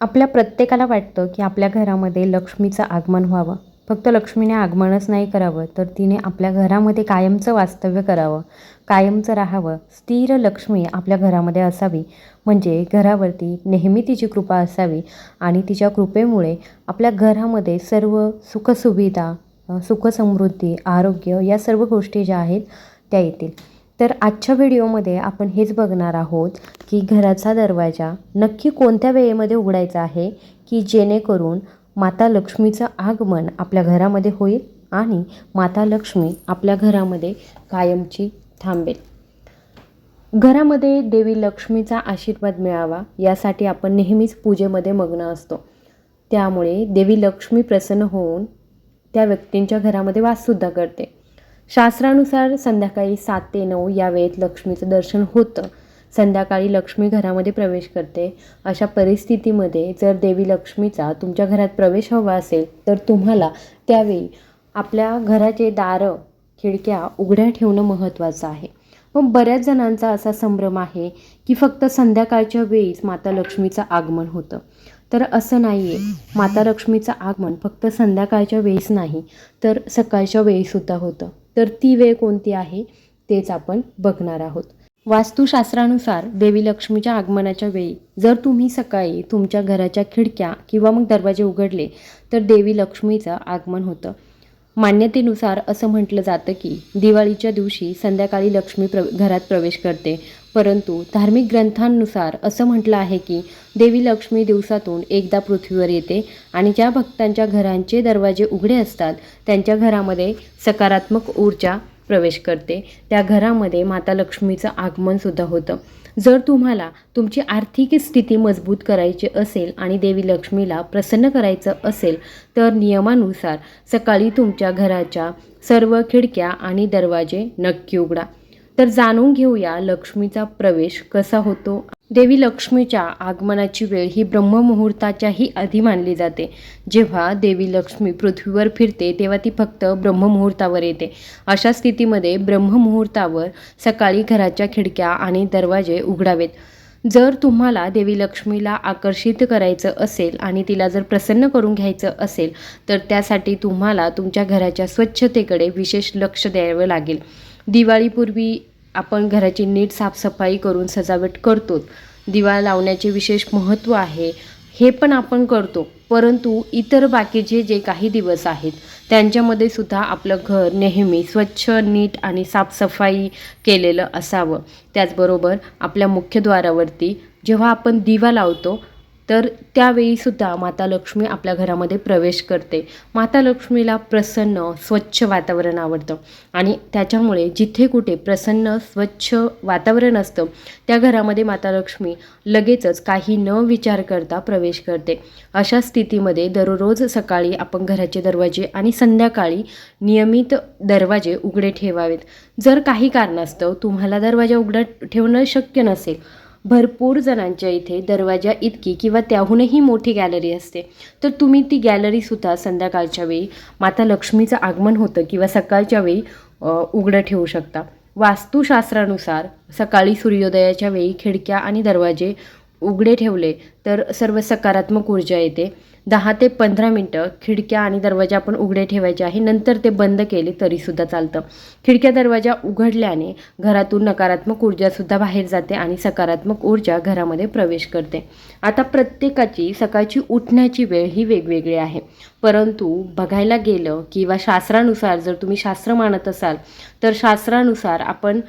आपल्या प्रत्येकाला वाटतं की आपल्या घरामध्ये लक्ष्मीचं आगमन व्हावं. फक्त लक्ष्मीने आगमनच नाही करावं तर तिने आपल्या घरामध्ये कायमचं वास्तव्य करावं कायमचं राहावं. स्थिर लक्ष्मी आपल्या घरामध्ये असावी म्हणजे घरावरती नेहमी तिची कृपा असावी आणि तिच्या कृपेमुळे आपल्या घरामध्ये सर्व सुखसुविधा सुखसमृद्धी आरोग्य या सर्व गोष्टी ज्या आहेत त्या येतील. तर आजच्या व्हिडिओमध्ये आपण हेच बघणार आहोत की घराचा दरवाजा नक्की कोणत्या वेळेमध्ये उघडायचा आहे की जेणेकरून माता लक्ष्मीचं आगमन आपल्या घरामध्ये होईल आणि माता लक्ष्मी आपल्या घरामध्ये कायमची थांबेल. घरामध्ये देवी लक्ष्मीचा आशीर्वाद मिळावा यासाठी आपण नेहमीच पूजेमध्ये मग्न असतो. त्यामुळे देवी लक्ष्मी प्रसन्न होऊन त्या व्यक्तींच्या घरामध्ये वाससुद्धा करते. शास्त्रानुसार संध्याकाळी सात ते नऊ या वेळेत लक्ष्मीचं दर्शन होतं. संध्याकाळी लक्ष्मी घरामध्ये प्रवेश करते. अशा परिस्थितीमध्ये जर देवी लक्ष्मीचा तुमच्या घरात प्रवेश हवा असेल तर तुम्हाला त्यावेळी आपल्या घराचे दारं खिडक्या उघड्या ठेवणं महत्त्वाचं आहे. मग बऱ्याच जणांचा असा संभ्रम आहे की फक्त संध्याकाळच्या वेळीच माता लक्ष्मीचं आगमन होतं. तर असं नाही आहे माता लक्ष्मीचं आगमन फक्त संध्याकाळच्या वेळीच नाही तर सकाळच्या वेळीसुद्धा होतं. तर ती वेळ कोणती आहे तेच आपण बघणार आहोत. वास्तुशास्त्रानुसार देवी लक्ष्मीच्या आगमनाच्या वेळी जर तुम्ही सकाळी तुमच्या घराच्या खिडक्या किंवा मग दरवाजे उघडले तर देवी लक्ष्मीचं आगमन होतं. मान्यतेनुसार असं म्हटलं जातं की दिवाळीच्या दिवशी संध्याकाळी लक्ष्मी प्र घरात प्रवेश करते. परंतु धार्मिक ग्रंथांनुसार असं म्हटलं आहे की देवी लक्ष्मी दिवसातून एकदा पृथ्वीवर येते आणि ज्या भक्तांच्या घरांचे दरवाजे उघडे असतात त्यांच्या घरामध्ये सकारात्मक ऊर्जा प्रवेश करते. त्या घरामध्ये माता लक्ष्मीचं आगमनसुद्धा होतं. जर तुम्हाला तुमची आर्थिक स्थिती मजबूत करायची असेल आणि देवी लक्ष्मीला प्रसन्न करायचं असेल तर नियमानुसार सकाळी तुमच्या घराच्या सर्व खिडक्या आणि दरवाजे नक्की उघडा. तर जाणून घेऊया लक्ष्मीचा प्रवेश कसा होतो देवी लक्ष्मीच्या आगमनाची वेळ ही ब्रह्ममुहूर्ताच्याही आधी मानली जाते. जेव्हा देवी लक्ष्मी पृथ्वीवर फिरते तेव्हा ती फक्त ब्रह्ममुहूर्तावर येते. अशा स्थितीमध्ये ब्रह्ममुहूर्तावर सकाळी घराच्या खिडक्या आणि दरवाजे उघडावेत. जर तुम्हाला देवी लक्ष्मीला आकर्षित करायचं असेल आणि तिला जर प्रसन्न करून घ्यायचं असेल तर त्यासाठी तुम्हाला तुमच्या घराच्या स्वच्छतेकडे विशेष लक्ष द्यावं लागेल. दिवाळीपूर्वी आपण घराची नीट साफसफाई करून सजावट करतो दिवा लावण्याचे विशेष महत्त्व आहे. हे पण आपण करतो. परंतु इतर बाकीचे जे काही दिवस आहेत त्यांच्यामध्ये सुद्धा आपलं घर नेहमी स्वच्छ नीट आणि साफसफाई केलेलं असावं. त्याचबरोबर आपल्या मुख्यद्वारावरती जेव्हा आपण दिवा लावतो तर त्यावेळीसुद्धा माता लक्ष्मी आपल्या घरामध्ये प्रवेश करते. माता लक्ष्मीला प्रसन्न स्वच्छ वातावरण आवडतं. आणि त्याच्यामुळे जिथे कुठे प्रसन्न स्वच्छ वातावरण असतं त्या घरामध्ये माता लक्ष्मी लगेचच काही न विचार करता प्रवेश करते. अशा स्थितीमध्ये दररोज सकाळी आपण घराचे दरवाजे आणि संध्याकाळी नियमित दरवाजे उघडे ठेवावेत. जर काही कारणास्तव तुम्हाला दरवाजा उघडा ठेवणं शक्य नसेल भरपूर जणांच्या इथे दरवाजा इतकी किंवा त्याहूनही मोठी गॅलरी असते. तर तुम्ही ती गॅलरीसुद्धा संध्याकाळच्या वेळी माता लक्ष्मीचं आगमन होतं किंवा सकाळच्या वेळी उघडं ठेवू शकता. वास्तुशास्त्रानुसार सकाळी सूर्योदयाच्या वेळी खिडक्या आणि दरवाजे उघडे ठेवले तर सर्व सकारात्मक ऊर्जा येते. दहा ते पंधरा मिनटं खिडक्या आणि दरवाजा आपण उघडे ठेवायचे आहे. नंतर ते बंद केले तरीसुद्धा चालतं. खिडक्या दरवाजा उघडल्याने घरातून नकारात्मक ऊर्जासुद्धा बाहेर जाते आणि सकारात्मक ऊर्जा घरामध्ये प्रवेश करते. आता प्रत्येकाची सकाळची उठण्याची वेळ ही वेगवेगळी आहे. परंतु बघायला गेलं किंवा शास्त्रानुसार जर तुम्ही शास्त्र मानत असाल तर शास्त्रानुसार आपण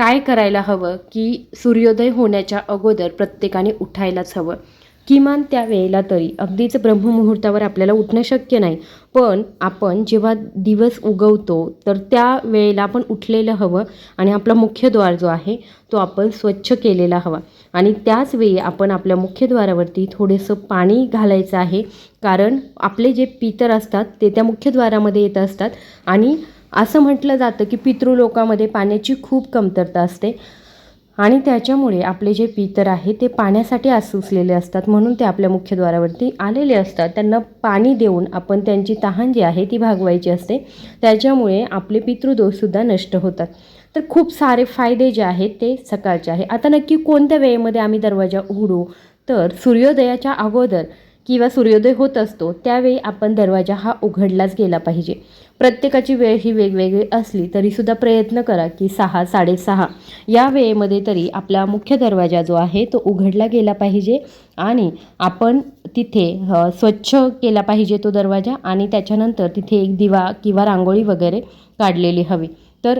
काय करायला हवं की सूर्योदय होण्याच्या अगोदर प्रत्येकाने उठायलाच हवं? किमान त्या वेळेला तरी. अगदीच ब्रह्ममुहूर्तावर आपल्याला उठणं शक्य नाही. पण आपण जेव्हा दिवस उगवतो तर त्या वेळेला आपण उठलेलं हवं आणि आपला मुख्यद्वार जो आहे तो आपण स्वच्छ केलेला हवा. आणि त्याच वेळी आपण आपल्या मुख्यद्वारावरती थोडंसं पाणी घालायचं आहे. कारण आपले जे पितर असतात ते त्या मुख्यद्वारामध्ये येत असतात. आणि असं म्हटलं जातं की पितृलोकामध्ये पाण्याची खूप कमतरता असते आणि त्याच्यामुळे आपले जे पितर आहे ते पाण्यासाठी आसुसलेले असतात म्हणून ते आपल्या मुख्यद्वारावरती आलेले असतात. त्यांना पाणी देऊन आपण त्यांची तहान जी आहे ती भागवायची असते. त्याच्यामुळे आपले पितृदोषसुद्धा नष्ट होतात. तर खूप सारे फायदे जे आहेत ते सकाळचे आहे. आता नक्की कोणत्या वेळेमध्ये आम्ही दरवाजा उघडू? तर सूर्योदयाच्या अगोदर किंवा सूर्योदय होत असतो त्यावेळी आपण दरवाजा हा उघडलाच गेला पाहिजे. प्रत्येकाची वेळ ही वेगवेगळी असली तरीसुद्धा प्रयत्न करा की सहा साडेसहा या वेळेमध्ये तरी आपला मुख्य दरवाजा जो आहे तो उघडला गेला पाहिजे आणि आपण तिथे स्वच्छ केला पाहिजे तो दरवाजा आणि त्याच्यानंतर तिथे एक दिवा किंवा रांगोळी वगैरे काढलेली हवी. तर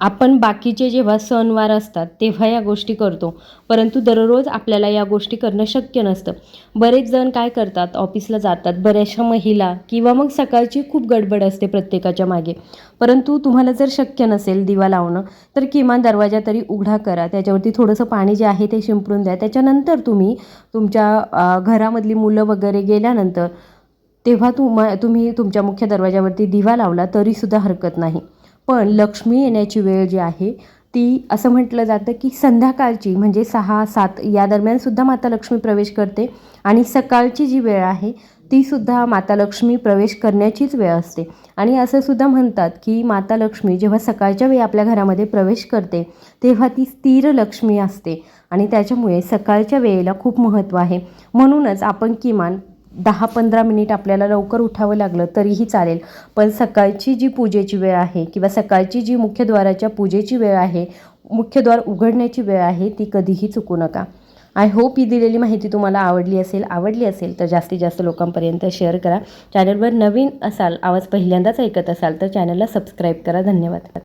आपण बाकीचे जेव्हा सणवार असतात तेव्हा या गोष्टी करतो. परंतु दररोज आपल्याला या गोष्टी करणं शक्य नसतं. बरेच जण काय करतात ऑफिसला जातात. बऱ्याचशा महिला किंवा मग सकाळची खूप गडबड असते प्रत्येकाच्या मागे. परंतु तुम्हाला जर शक्य नसेल दिवा लावणं तर किमान दरवाजा तरी उघडा करा. त्याच्यावरती थोडंसं पाणी जे आहे ते शिंपडून द्या. त्याच्यानंतर तुम्ही तुमच्या घरामधली मुलं वगैरे गेल्यानंतर तेव्हा तुम तुम्ही तुमच्या मुख्य दरवाजावरती दिवा लावला तरीसुद्धा हरकत नाही. पण लक्ष्मी येण्याची वेळ जी आहे ती असं म्हटलं जातं की संध्याकाळची म्हणजे सहा सात या दरम्यानसुद्धा माता लक्ष्मी प्रवेश करते. आणि सकाळची जी वेळ आहे तीसुद्धा माता लक्ष्मी प्रवेश करण्याचीच वेळ असते. आणि असं सुद्धा म्हणतात की माता लक्ष्मी जेव्हा सकाळच्या वेळी आपल्या घरामध्ये प्रवेश करते तेव्हा ती स्थिर लक्ष्मी असते. आणि त्याच्यामुळे सकाळच्या वेळेला खूप महत्त्व आहे. म्हणूनच आपण किमान दहा पंधरा मिनिट आपल्याला लवकर उठावं लागलं तरीही चालेल. पण सकाळची जी पूजेची वेळ आहे किंवा सकाळची जी मुख्यद्वाराच्या पूजेची वेळ आहे मुख्यद्वार उघडण्याची वेळ आहे ती कधीही चुकू नका. आय होप ही दिलेली माहिती तुम्हाला आवडली असेल आवडली असेल तर जास्तीत जास्त लोकांपर्यंत शेअर करा. चॅनलवर नवीन असाल आवाज पहिल्यांदाच ऐकत असाल तर चॅनलला सबस्क्राईब करा. धन्यवाद.